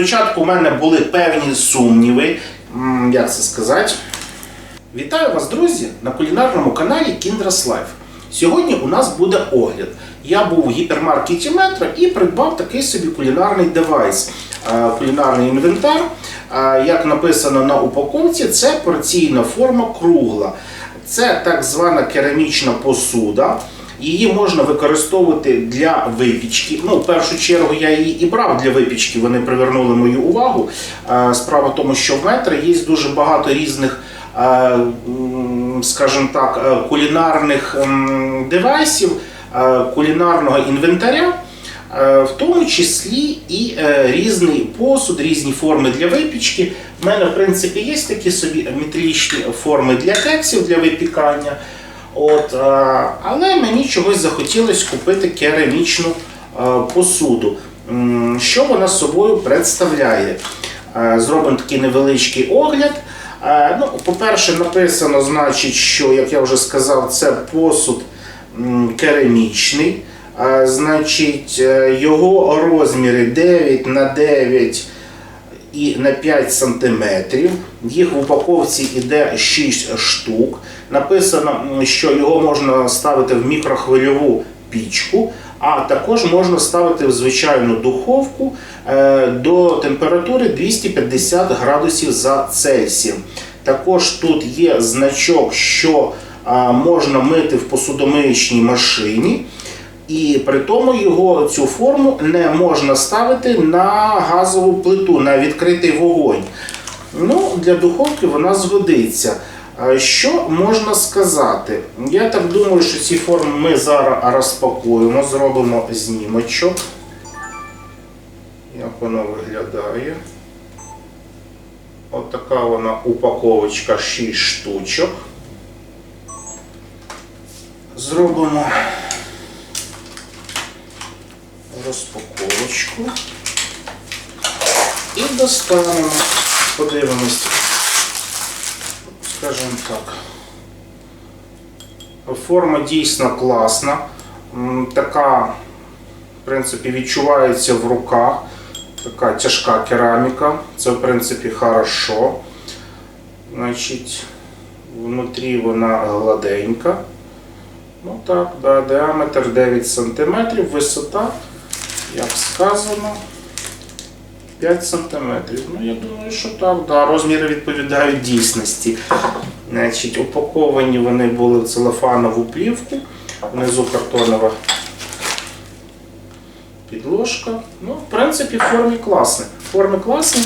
Спочатку у мене були певні сумніви, як це сказати. Вітаю вас, друзі, на кулінарному каналі Kindras Life. Сьогодні у нас буде огляд. Я був у гіпермаркеті Метро і придбав такий собі кулінарний девайс, е, кулінарний інвентар. Е, Як написано на упаковці, це порційна форма кругла. Це так звана керамічна посуда. Її можна використовувати для випічки. Ну, в першу чергу я її і брав для випічки, вони привернули мою увагу. Е, Справа в тому, що в метро є дуже багато різних, е, скажімо так, е, кулінарних девайсів, кулінарного інвентаря. В тому числі і різний посуд, різні форми для випічки. У мене, в принципі, є такі собі металічні форми для кексів для випікання. От, е, але мені чогось захотілося купити керамічну е, посуду. Що вона з собою представляє? Е, Зробимо такий невеличкий огляд. Ну, по-перше, написано, значить, що, як я вже сказав, це посуд керамічний. Значить, його розміри 9 на 9 і на 5 см. Їх в упаковці йде 6 штук. Написано, що його можна ставити в мікрохвильову пічку, а також можна ставити в звичайну духовку е, до температури 250 градусів за Цельсієм. Також тут є значок, що можна мити в посудомиючній машині. І при тому його цю форму не можна ставити на газову плиту, на відкритий вогонь. Ну, Для духовки вона згодиться. Що можна сказати? Я так думаю, що ці форми ми зараз розпакуємо, зробимо знімочок. Як воно виглядає? От така вона упаковочка 6 штучок. Зробимо розпаковочку і достанемо, подивимось, скажімо так. Форма дійсно класна, така, в принципі, відчувається в руках. Така тяжка кераміка, це в принципі хорошо. Значить, внутрі вона гладенька. Ну так, да, діаметр 9 см, висота, як сказано, 5 см. Ну, я думаю, що так, да, розміри відповідають дійсності. Значить, упаковані вони були в целофанову плівку, внизу картонова підложка. Ну, в принципі, в формі класні. В класні.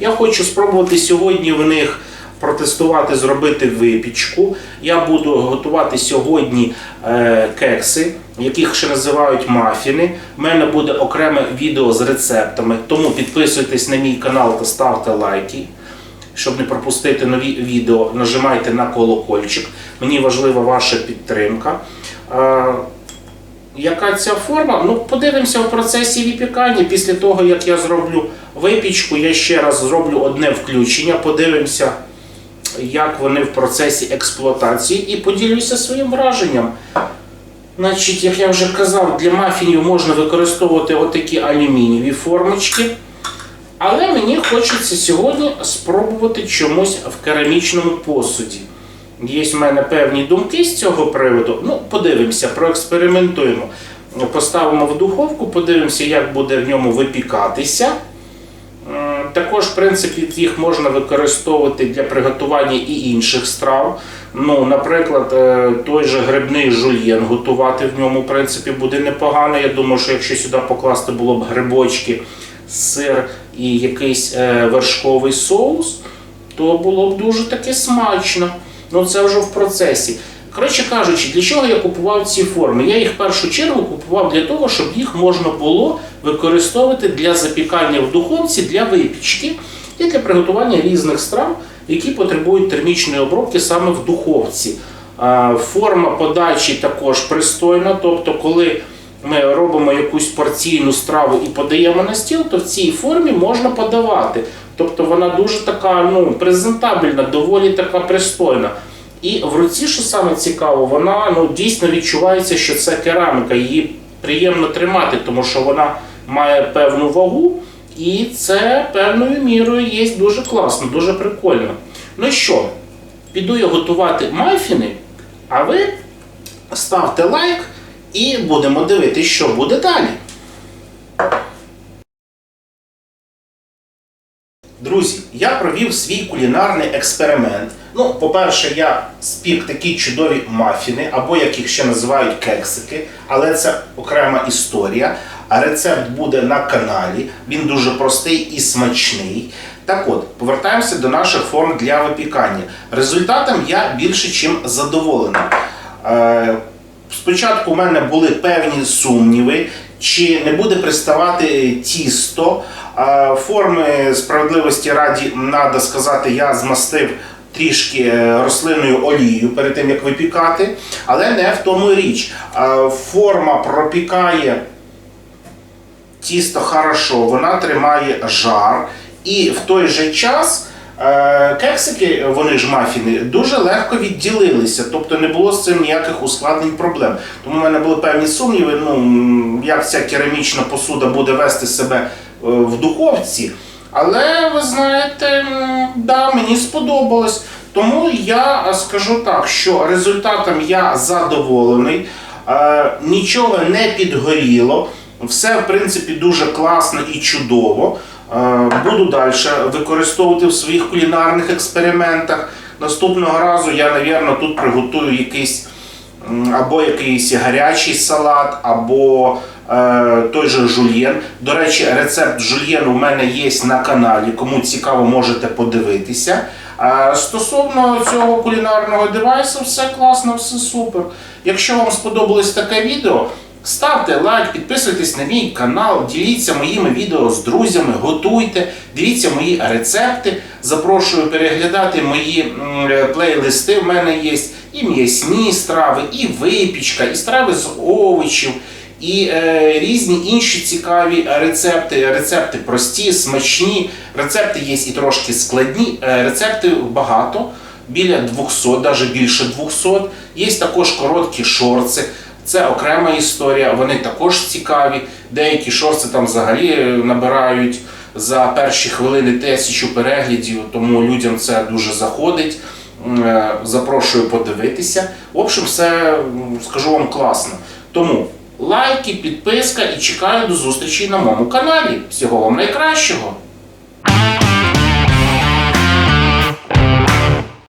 Я хочу спробувати сьогодні в них протестувати, зробити випічку. Я буду готувати сьогодні е, кекси, яких ще називають мафіни. У мене буде окреме відео з рецептами, тому підписуйтесь на мій канал та ставте лайки. Щоб не пропустити нові відео, нажимайте на колокольчик. Мені важлива ваша підтримка. Е, яка ця форма? Ну, подивимося в процесі випікання. Після того, як я зроблю випічку, я ще раз зроблю одне включення, подивимося, як вони в процесі експлуатації, і поділюся своїм враженням. Значить, як я вже казав, для мафінів можна використовувати отакі алюмінієві формочки. Але мені хочеться сьогодні спробувати чомусь в керамічному посуді. Є в мене певні думки з цього приводу. Ну, подивимося, проекспериментуємо. Поставимо в духовку, подивимося, як буде в ньому випікатися. Також, в принципі, їх можна використовувати для приготування і інших страв. Ну, наприклад, е, той же грибний жульєн готувати в ньому, в принципі, буде непогано. Я думаю, що якщо сюди покласти було б грибочки, сир і якийсь е, вершковий соус, то було б дуже таки смачно. Ну це вже в процесі. Коротше кажучи, для чого я купував ці форми? Я їх в першу чергу купував для того, щоб їх можна було використовувати для запікання в духовці, для випічки і для приготування різних страв, які потребують термічної обробки саме в духовці. Форма подачі також пристойна, тобто, коли ми робимо якусь порційну страву і подаємо на стіл, то в цій формі можна подавати. Тобто вона дуже така ну, презентабельна, доволі така пристойна. І в руці, що саме цікаво, вона ну, дійсно відчувається, що це кераміка. Її приємно тримати, тому що вона має певну вагу І це певною мірою є дуже класно, дуже прикольно. Ну що, піду я готувати мафіни, а ви ставте лайк і будемо дивитися, що буде далі. Друзі, я провів свій кулінарний експеримент. Ну, по-перше, я спік такі чудові мафіни, або як їх ще називають кексики, але це окрема історія. А рецепт буде на каналі. Він дуже простий і смачний. Так от, повертаємося до наших форм для випікання. Результатом я більше чим задоволений. Е, Спочатку у мене були певні сумніви, чи не буде приставати тісто. Форми справедливості раді, треба сказати, я змастив трішки е, рослинною олією перед тим, як випікати, але не в тому річ. Форма пропікає тісто хорошо, вона тримає жар, і в той же час кексики, вони ж мафіни, дуже легко відділилися, тобто не було з цим ніяких ускладнень проблем. Тому в мене були певні сумніви, ну як ця керамічна посуда буде вести себе е, в духовці. Але ви знаєте, да, мені сподобалось. Тому я е, скажу так, що результатом я задоволений, е, нічого не підгоріло. Все, в принципі, дуже класно і чудово. Е, Буду далі використовувати в своїх кулінарних експериментах. Наступного разу я, напевно, тут приготую якийсь або якийсь гарячий салат, або е, той же жульєн. До речі, рецепт жульєну у мене є на каналі. Кому цікаво, можете подивитися. А стосовно цього кулінарного девайсу, все класно, все супер. Якщо вам сподобалось таке відео, ставте лайк, підписуйтесь на мій канал, діліться моїми відео з друзями, готуйте, дивіться мої рецепти. Запрошую переглядати мої е, плейлисти. В мене є і м'ясні страви, і випічка, і страви з овочів. І е, різні інші цікаві рецепти. Рецепти прості, смачні. Рецепти є і трошки складні. Е, рецепти багато, біля 200, навіть більше 200. Є також короткі шорти. Це окрема історія. Вони також цікаві. Деякі шорти там взагалі е, набирають за перші хвилини тисячу переглядів, тому людям це дуже заходить. Е, Запрошую подивитися. В общем, все скажу вам класно. Тому лайки, підписка і чекаю до зустрічі на моєму каналі. Всього вам найкращого!